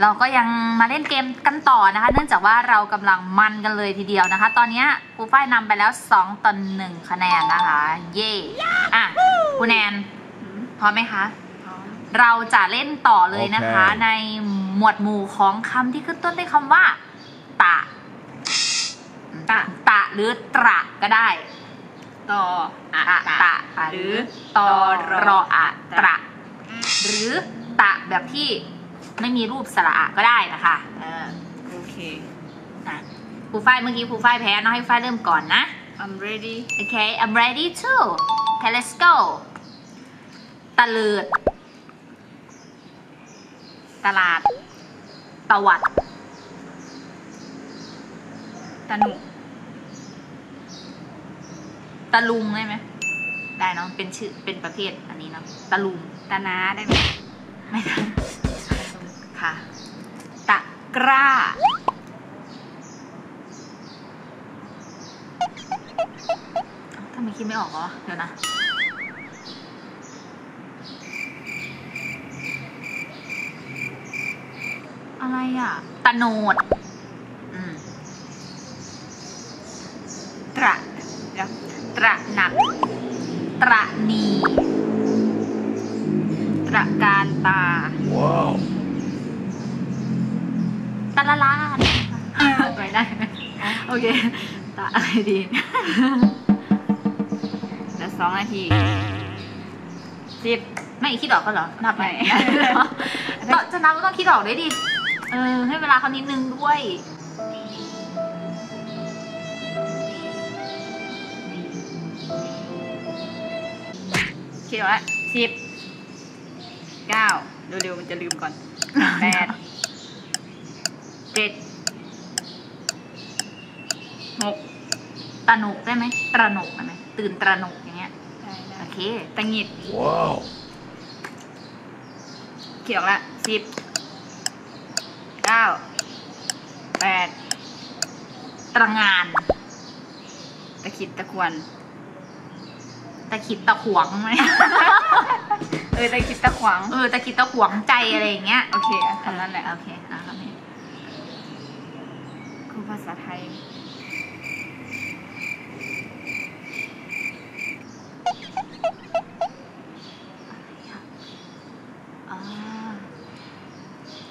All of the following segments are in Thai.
เราก็ยังมาเล่นเกมกันต่อนะคะ เนื่องจากว่าเรากำลังมันกันเลยทีเดียวนะคะ ตอนนี้ครูฝ้ายนำไปแล้ว 2ต่อ1คะแนนนะคะ เย่อะครูแนนพร้อมไหมคะพร้อมเราจะเล่นต่อเลยนะคะโอเคในหมวดหมู่ของคำที่ขึ้นต้นด้วยคำว่า ตะ ตะ ตะหรือตระก็ได้ต่ออะตะตะตะ หรือตอรรอออะตระ หรือตะแบบที่ ไม่มีรูปสระอะก็ได้นะคะเออโอเค นะครูฝ้ายเมื่อกี้ครูฝ้ายแพ้เน้องให้ฝ้ายเริ่มก่อนนะ I'm ready โอเค I'm ready too okay let's go ตะลืดตลาด ตะวัด ตะหนุ ตะลุงได้ไหม ได้เนาะ เป็นชื่อ เป็นประเภทอันนี้เนาะ ตะลุง ตะนาได้ไหม ไม่ได้ ค่ะ ตะกร้า ทำไมคิดไม่ออกเหรอเดี๋ยวนะอะไรอะ ตะโนด อืม ตระเดี๋ยวตระหนัก ตระนี ตระการตา Wow. ตะละลานไม่ได้ไหมโอเค ตะอะไรดีเดี๋ยวสองนาทีสิบไม่คิดออกก็เหรอ นับไหมไม่ต้องจะนับก็ต้องคิดออกด้วยดิ เออ ให้เวลาเขานิดนึงด้วยคิดว่าสิบเก้าเร็วๆมันจะลืมก่อนแปด เจ็ดหกตระหนกได้ไหมตระหนกได้ไหมตื่นตระหนกอย่างเงี้ยได้ได้โอเคตังหงิด Wow. เขียวละสิบเก้าแปดตระงาน ตะขิดตะควร ตะขิดตะขวงไหม เออตะขิดตะขวาง เออตะขิดตะขวงใจอะไรอย่างเงี้ย โอเคอะคำนั้นแหละ โอเคอะคำนี้ ครูภาษาไทยอ่า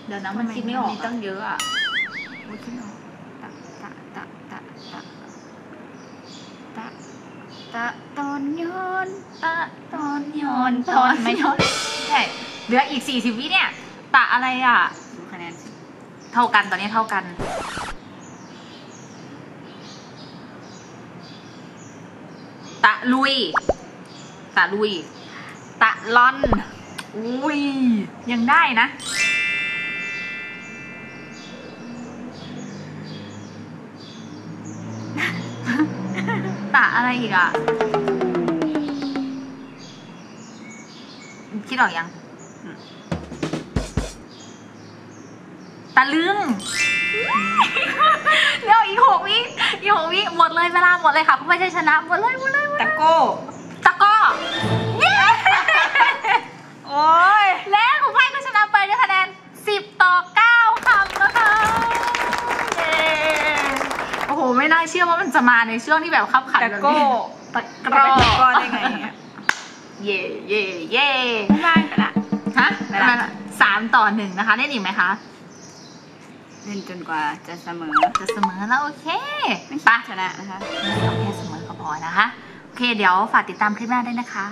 เดี๋ยวนะมันคิดไม่ออกมีอะตั้งเยอะอะโอ้ยคิดไม่ออกตะตะตะตะตะตะตะตอนย้อนตะตอนย้อนตอนไม่ย้อนใช่เหลืออีกสี่สิบวิเนี่ย ตะอะไรอะดูคะแนนสิเท่ากันตอนนี้เท่ากัน ตะลุย ตะลุย ตะลอน อุ้ย ยังได้นะ ตะอะไรอีกอะคิดออกยัง ตะลึง เดี๋ยวอีกหกวิอีกหกวิหมดเลยเวลาหมดเลยค่ะคุณไม่ใช่ชนะหมดเลยหมดเลยหมดเลยตะโก้ ตะกร้อเย้โอ้ย และคุณไพ่ก็ชนะไปด้วยคะแนน10 ต่อ 9คำนะคะเย้โอ้โหไม่น่าเชื่อว่ามันจะมาในช่วงที่แบบขับขันตะแบบโก้ นี้ตะกร้อตะโก้ได้ไงอะเย่เย่เย่ ไม่ได้กันละ ฮะไม่ได้สามต่อหนึ่งนะคะ ได้อีกไหมคะ เล่นจนกว่าจะเสมอ จะเสมอแล้วโอเคไม่ปะชนะนะคะ โอาแค่เสมอก็พอนะคะ โอเคเดี๋ยวฝากติดตามคลิปหน้าด้วยนะคะ